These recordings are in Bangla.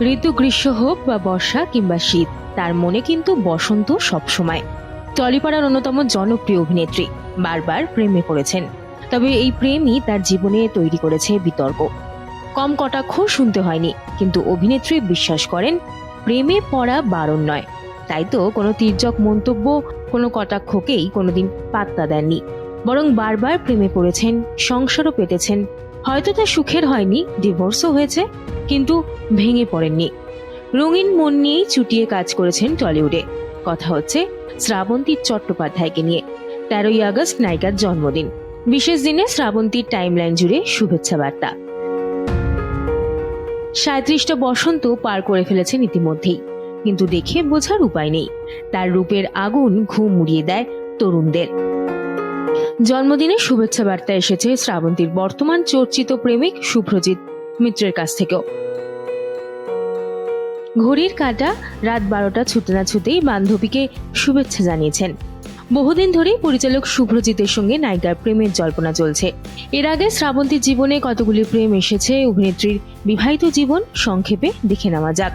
ঋতু গ্রীষ্ম হোক বা বর্ষা কিংবা শীত, তার মনে কিন্তু বসন্ত সবসময়। টলিপাড়ার অন্যতম জনপ্রিয় অভিনেত্রী বারবার প্রেমে পড়েছেন। তবে এই প্রেমই তার জীবনে তৈরি করেছে বিতর্ক। কম কটাক্ষ শুনতে হয়নি, কিন্তু অভিনেত্রী বিশ্বাস করেন, প্রেমে পড়া বারণ নয়। তাই তো কোনো তির্যক মন্তব্য কোনো কটাক্ষকেই কোনোদিন পাত্তা দেননি। বরং বারবার প্রেমে পড়েছেন, সংসারও পেতেছেন হয়তো তা সুখের হয়নি ডিভোর্সও হয়েছে, কিন্তু ভেঙে পড়েননি। রঙিন মন নিয়েই চুটিয়ে কাজ করেছেন টলিউডে। কথা হচ্ছে শ্রাবন্তী চট্টোপাধ্যায়কে নিয়ে। তেরোই আগস্ট নায়িকার জন্মদিন। বিশেষ দিনে শ্রাবন্তীর টাইমলাইন জুড়ে শুভেচ্ছা বার্তা। সাঁত্রিশটা বসন্ত পার করে ফেলেছেন ইতিমধ্যেই, কিন্তু দেখে বোঝার উপায় নেই। তার রূপের আগুন ঘুম উড়িয়ে দেয় তরুণদের। জন্মদিনে শুভেচ্ছা বার্তা এসেছে শ্রাবন্তীর বর্তমান চর্চিত প্রেমিক শুভ্রজিৎ মিত্রের কাছ থেকেও। ঘড়ির কাঁটা রাত বারোটা ছুটে না ছুটেই বান্ধবীকে শুভেচ্ছা জানিয়েছেন। বহুদিন ধরেই পরিচালক শুভ্রজিতের সঙ্গে নায়িকার প্রেমের জল্পনা চলছে। এর আগে শ্রাবন্তীর জীবনে কতগুলি প্রেম এসেছে অভিনেত্রীর বিবাহিত জীবন সংক্ষেপে দেখে নেওয়া যাক।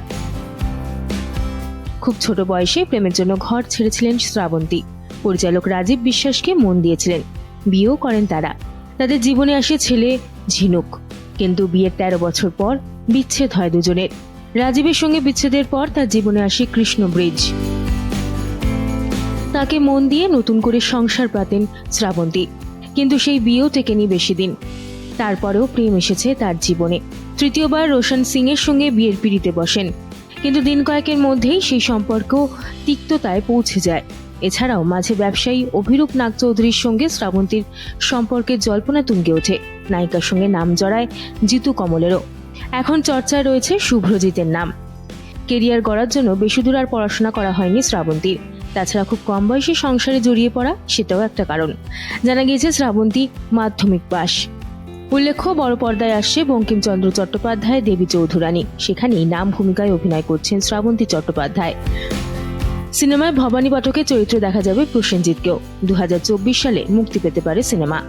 খুব ছোট বয়সে প্রেমের জন্য ঘর ছেড়েছিলেন শ্রাবন্তী। পরিচালক রাজীব বিশ্বাসকে মন দিয়েছিলেন। বিয়েও করেন তারা। তাদের জীবনে আসে ছেলে ঝিনুক। কিন্তু বিয়ের তেরো বছর পর বিচ্ছেদ হয় দুজনের। রাজীবের সঙ্গে বিচ্ছেদের পর তার জীবনে আসে কৃষ্ণ ব্রিজ। তাকে মন দিয়ে নতুন করে সংসার পাতেন শ্রাবন্তী। কিন্তু সেই বিয়েও টেকেনি বেশি দিন। তারপরেও প্রেম এসেছে তার জীবনে। তৃতীয়বার রোশন সিং এর সঙ্গে বিয়ের পিড়িতে বসেন। কিন্তু দিন কয়েকের মধ্যেই সেই সম্পর্ক তিক্ততায় পৌঁছে যায়। এছাড়াও মাঝে ব্যবসায়ী অভিরূপ নাগ চৌধুরীর সঙ্গে শ্রাবন্তীর সম্পর্কের জল্পনা তুঙ্গে ওঠে। নায়িকার সঙ্গে নাম জড়ায় জিতু কমলেরও। এখন চর্চায় রয়েছে শুভ্রজিতের নাম। কেরিয়ার গড়ার জন্য বেশি দূর আর পড়াশোনা করা হয়নি শ্রাবন্তীর। তাছাড়া খুব কম বয়সে সংসারে জড়িয়ে পড়া সেটাও একটা কারণ। জানা গিয়েছে শ্রাবন্তী মাধ্যমিক পাশ। উল্লেখ্য, বড় পর্দায় আসছে বঙ্কিমচন্দ্র চট্টোপাধ্যায়, দেবী চৌধুরানী। সেখানেই নাম ভূমিকায় অভিনয় করছেন শ্রাবন্তী চট্টোপাধ্যায়। সিনেমায় ভবানী পাঠকের চরিত্রে দেখা যাবে প্রসেনজিৎকেও। দু সালে মুক্তি পেতে পারে সিনেমা।